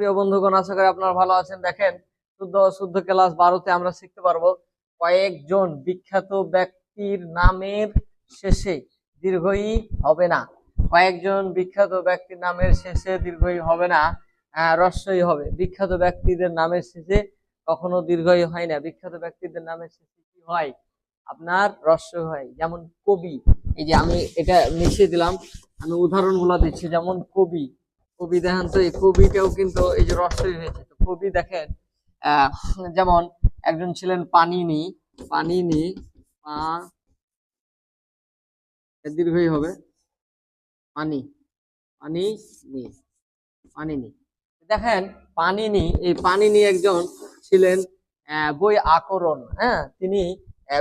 প্রিয় বন্ধুগণ, আশা করি আপনারা ভালো আছেন। দেখেন, শুদ্ধ শুদ্ধ ক্লাস বারোতে আমরা শিখতে পারব কয়েকজন বিখ্যাত ব্যক্তির নামের শেষে দীর্ঘই হবে না। কয়েকজন বিখ্যাত ব্যক্তির নামের শেষে দীর্ঘই হবে না রস্যই হবে। বিখ্যাত ব্যক্তিদের নামের শেষে কখনো দীর্ঘই হয় না। বিখ্যাত ব্যক্তিদের নামের শেষে কি হয়? আপনার রস্য হয়। যেমন কবি, এই যে আমি এটা মিশিয়ে দিলাম, আমি উদাহরণগুলো দিচ্ছি। যেমন কবি কবি দেখেন তো, এই কবিটাও কিন্তু এই যে রসই হয়েছে। তো কবি দেখেন যেমন একজন ছিলেন পানিনি পানিনি দীর্ঘই হবে, পানি পানি নি, পানিনি। দেখেন, পানিনি, এই পানিনি একজন ছিলেন বই আকরণ হ্যাঁ তিনি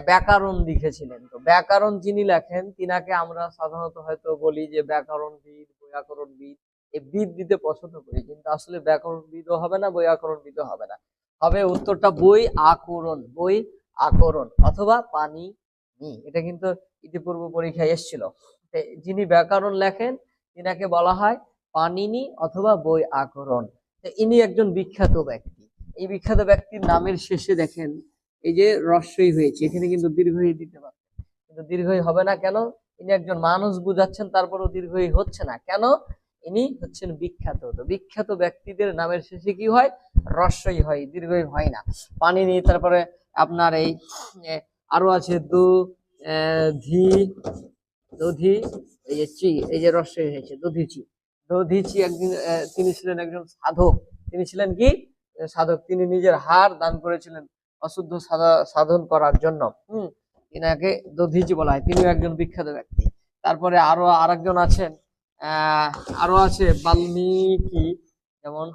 ব্যাকরণ লিখেছিলেন। তো ব্যাকরণ যিনি লেখেন, তিনাকে আমরা সাধারণত হয়তো বলি যে ব্যাকরণবিদ বৈয়াকরণবিদ এই বিদ দিতে পছন্দ করি, কিন্তু আসলে ব্যাকরণবিদও হবে না বৈয়াকরণবিদও হবে না। হবে উত্তরটা বই আকরণ বই আকরণ অথবা পানি নি এটা কিন্তু ইতিপূর্ব পরীক্ষায় এসেছিল। যিনি ব্যাকরণ লেখেন, তিনাকে বলা হয় পানিনি অথবা বই আকরণ। ইনি একজন বিখ্যাত ব্যক্তি। এই বিখ্যাত ব্যক্তির নামের শেষে দেখেন, এই যে রস্যই হয়েছে, এখানে কিন্তু দীর্ঘই দিতে পারতেন কিন্তু দীর্ঘই হবে না কেন? ইনি একজন মানুষ বুঝাচ্ছেন, তারপরেও দীর্ঘই হচ্ছে না। কেন? ইনি হচ্ছেন বিখ্যাত। তো বিখ্যাত ব্যক্তিদের নামের শেষে কি হয়? রস্যই হয়, দীর্ঘই হয় না। পানি নিয়ে তারপরে আপনার এই আরও আছে দু ধি, দধি, এই যে চি, এই যে রস্যই হয়েছে দধিচি দধিচি একদিন তিনি ছিলেন একজন সাধক। তিনি ছিলেন কি? সাধক। তিনি নিজের হার দান করেছিলেন অশুদ্ধ সাধা- সাধন করার জন্য। হম? তিনাকে দধিচি বলা হয়। তিনিও একজন বিখ্যাত ব্যক্তি। তারপরে আরও আরেকজন আছেন। আরও আছে বাল্মীকি, যেমন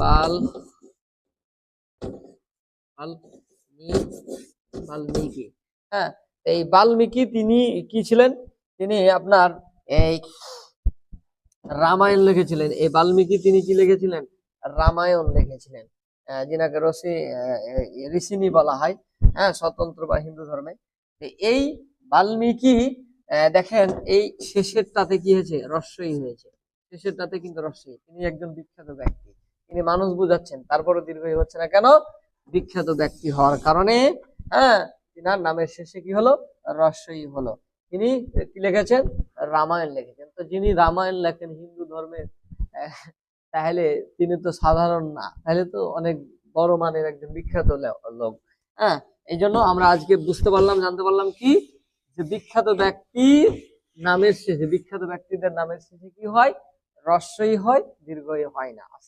বাল বাল্মীকি। হ্যাঁ এই বাল্মীকি তিনি কি ছিলেন? তিনি আপনার এই রামায়ণ লিখেছিলেন। এই বাল্মীকি তিনি কি লিখেছিলেন? রামায়ণ লিখেছিলেন। যিনাকে রসি ঋষিনি বলা হয়। হ্যাঁ স্বতন্ত্র বা হিন্দু ধর্মে। এই বাল্মীকি দেখেন, এই শেষেরটাতে কি হয়েছে? রস্যই হয়েছে। শেষেরটাতে কিন্তু রস্যই তিনি একজন বিখ্যাত ব্যক্তি। তিনি মানুষ বুঝাচ্ছেন, তারপরও দীর্ঘই হচ্ছে না কেন? বিখ্যাত ব্যক্তি হওয়ার কারণে হ্যাঁ তিনার নামের শেষে কি হলো? রস্যই হলো। তিনি কি লিখেছেন? রামায়ণ লিখেছেন। তো যিনি রামায়ণ লেখেন হিন্দু ধর্মের তাহলে তিনি তো সাধারণ না। তাহলে তো অনেক বড় মানের একজন বিখ্যাত লোক। হ্যাঁ এই জন্য আমরা আজকে বুঝতে পারলাম, জানতে পারলাম কি? বিখ্যাত ব্যক্তি নামের শেষে, বিখ্যাত ব্যক্তিদের নামের শেষে কি হয়? রস্যই হয়, দীর্ঘই হয় না।